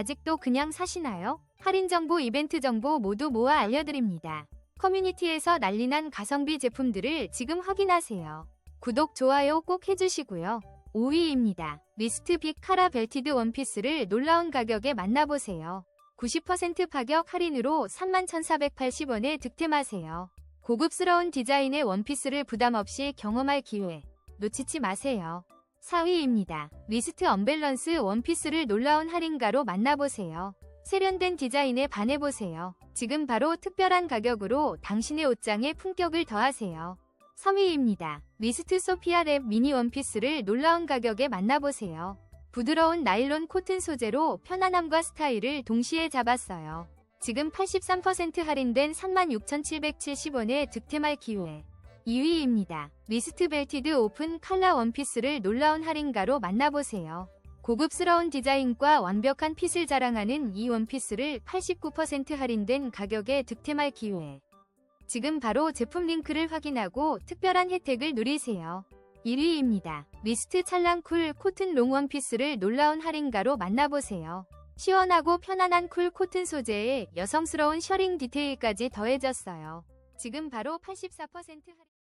아직도 그냥 사시나요? 할인 정보, 이벤트 정보 모두 모아 알려드립니다. 커뮤니티에서 난리난 가성비 제품들을 지금 확인하세요. 구독, 좋아요 꼭 해주시고요. 5위입니다. 미스트 빅 카라 벨티드 원피스를 놀라운 가격에 만나보세요. 90% 파격 할인으로 31,480원에 득템하세요. 고급스러운 디자인의 원피스를 부담 없이 경험할 기회 놓치지 마세요. 4위입니다. 미스트 언밸런스 원피스를 놀라운 할인가로 만나보세요. 세련된 디자인에 반해보세요. 지금 바로 특별한 가격으로 당신의 옷장에 품격을 더하세요. 3위입니다. 미스트 소피아 랩 미니 원피스를 놀라운 가격에 만나보세요. 부드러운 나일론 코튼 소재로 편안함과 스타일을 동시에 잡았어요. 지금 83% 할인된 36,770원에 득템할 기회. 2위입니다. 미스트 벨티드 오픈 칼라 원피스를 놀라운 할인가로 만나보세요. 고급스러운 디자인과 완벽한 핏을 자랑하는 이 원피스를 89% 할인된 가격에 득템할 기회. 지금 바로 제품 링크를 확인하고 특별한 혜택을 누리세요. 1위입니다. 미스트 찰랑 쿨 코튼 롱 원피스를 놀라운 할인가로 만나보세요. 시원하고 편안한 쿨 코튼 소재에 여성스러운 셔링 디테일까지 더해졌어요. 지금 바로 84% 할인